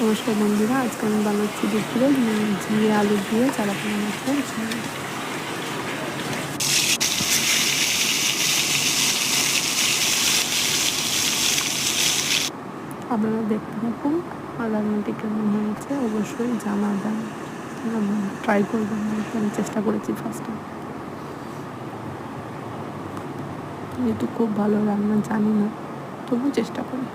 নমস্কার বন্ধুরা, আজকে আমি বানাচ্ছি দুপুরে জিরে আলু দিয়ে চালাপানা ঝোল। আপনারা দেখতে থাকুন আর রান্নাটি কেমন হয়েছে, অবশ্যই জানাবেন। ট্রাই করবেন আমি চেষ্টা করেছি ফার্স্টে যেহেতু খুব ভালো রান্না জানি না তবু চেষ্টা করি।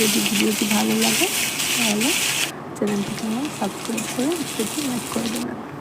যদি ভিডিওটি ভালো লাগে তাহলে চ্যানেলটিকে সাবস্ক্রাইব করে ভিডিওটি লাইক করে দেবেন।